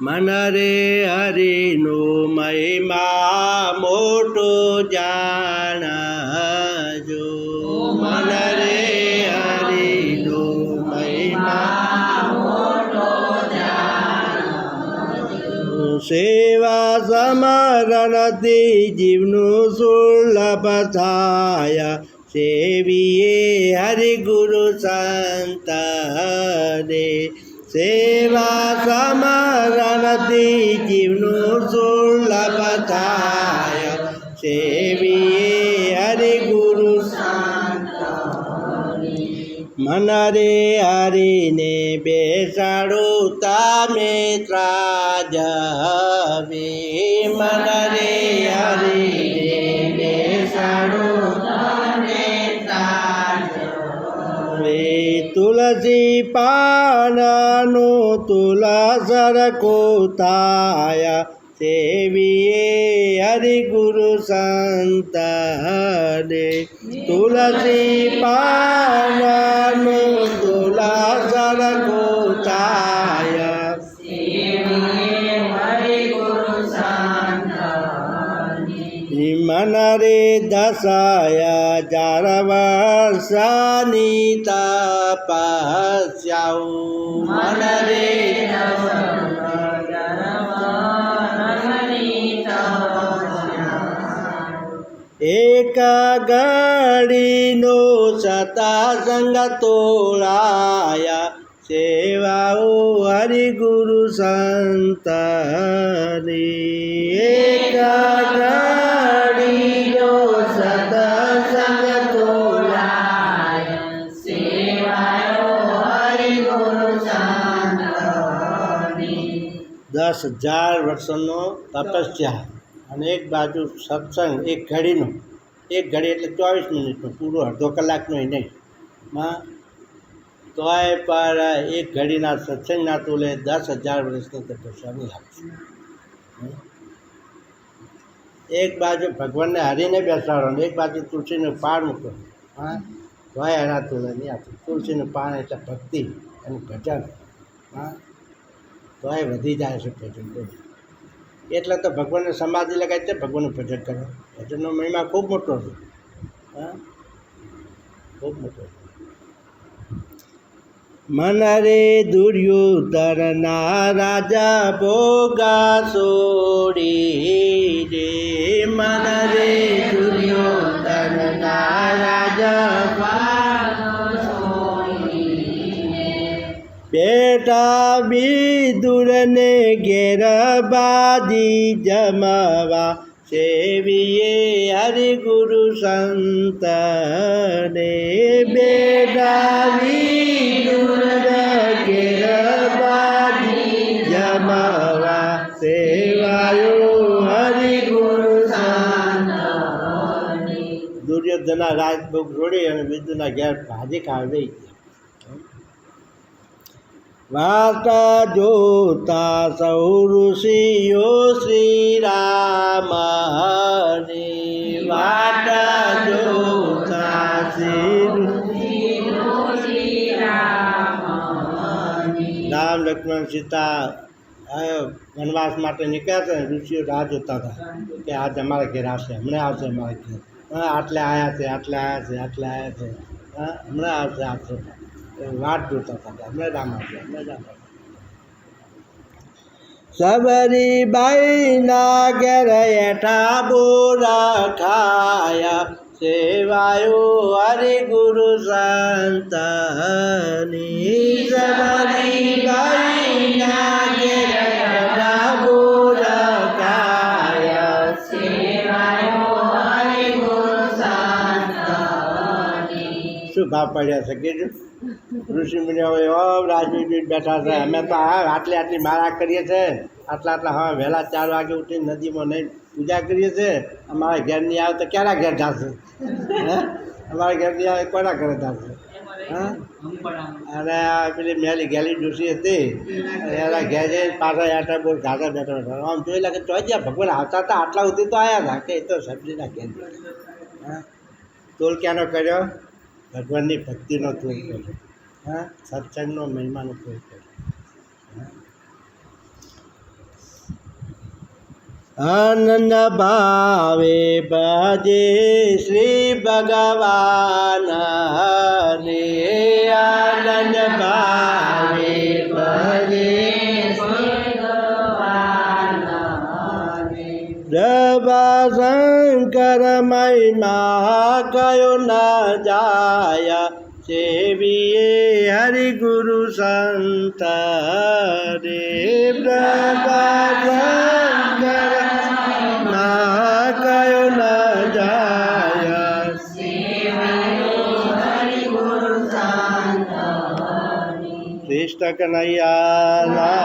મન રે હરિનો મહિમા મોટો જાણજો. મન રે હરિનો મહિમા સેવા સમરણથી જીવનું સુલભ થાય. સેવીએ હરિગુરુ સંત દે સેવા સમરણથી જીવનું સુલભ થાય સેવીએ હરિગુરુ મન રે હરીને બેસાડો તમે ત્રાજવે મન રે હરીને બેસાડો તમે ત્રાજવે તુલસી પાનનું તુલસર કોતાયા સેવીએ હરિગુરુ સંત દે તુલસી પાનનું તુલસર કોતાયા વર્ષની તપસ્યાઓ મન રે એક ગડીનો સતા સંગ તોળાયા સેવાઓ હરિગુરુ સંત એક ઘડીનો દસ હજાર વર્ષનો તપસ્યા અને એક બાજુ સત્સંગ, એક ઘડીનો. એક ઘડી એટલે ચોવીસ મિનિટનો, પૂરો અડધો કલાકનો એ નહીં. માં, તોય પર એક ઘડીના સત્સંગના તુલે દસ હજાર વર્ષની તપસ્યા નહીં આપશે એક બાજુ ભગવાનને હરીને બેસાડો ને એક બાજુ તુલસીનું પાન મૂકો. હા તોય એના તુલે નહીં આપશે તુલસીનું પાન એટલે ભક્તિ અને ભજન. હા તોય વધી જાય છે ભજન તો. એટલે તો ભગવાનને સમાધિ લગાવી તે ભગવાનનું ભજન કરો. ભજનનો મહિમા ખૂબ મોટો છે. હા? ખૂબ મોટો મન રે દુર્યોધનના રાજા ભોગા સોડી રે મન રે દુર્યોધનના બેટા વિદુરને ઘેર બાદી જમાવા સેવીએ હરિગુરુ સંતને બેડાવી વિદુરને ઘેર બાદી જમાવા સેવાયો હરિગુરુ દુર્યોધના રાજભોગ જોડે અને વિદુના ઘેર ભાજી ખાવી દઈ વાર્તા જોતા સૌ ઋષિઓ શ્રી રામ વાર્તા જોતા શ્રી રામ લક્ષ્મણ સીતા વનવાસ માટે નીકળ્યા છે ઋષિઓ રાહ જોતા હતા કે આજ અમારા ઘેર આવશે, હમણાં આવશે અમારા ઘેર. આટલે આવ્યા છે, આટલે આવ્યા છે, આટલે આવ્યા છે. હમણાં આવશે આવશે. વાટ જોતા હતા હમણાં રામ આવશે હમણાં રામ આવશે સબરી બાઈના ઘેર હેઠા બોરા ખાયા સેવાયો હરે ગુરુ સંતની. સબરી બાઈના ઘેર ભાવ પડ્યા છે. કીધું. ઋષિ મુનિઓ એવા રાજવીર બેઠા છે. અમે તો હા આટલી આટલી મારા કરીએ છીએ. આટલા આટલા હા વહેલા ચાર વાગે ઉઠી નદીમાં નહીં પૂજા કરીએ છીએ. અમારા ઘેર નહીં આવે તો ક્યારે ઘેર જાશે? હે? અમારા ઘેર નહીં આવે કોના ઘરે હા? અને પેલી મેલી ગેલી ડૂસી હતી. એના ઘેર જઈને પાછા આટા બહુ ગાતા બેઠા બેઠા. આમ જોઈ લાગે તો જ્યાં ભગવાન આવતા હતા. આટલા સુધી તો આવ્યા હતા. કે એ તો સબ્જીના ઘેર હા? તોલ ક્યાંનો કર્યો. ભગવાનની ભક્તિનો ધૂમ કર્યો હા? સત્સંગનો મહિમાનો ધૂમ કર્યો હા. આનંદ ભાવે ભજે શ્રી ભગવાન રે આનંદ ભાવે ભજે પ્રભા શંકર મહિમા કયો ના જાય, સેવીએ હરિ ગુરુ સંત રે શંકર ના કયો ના જાય કૃષ્ણ કનૈયા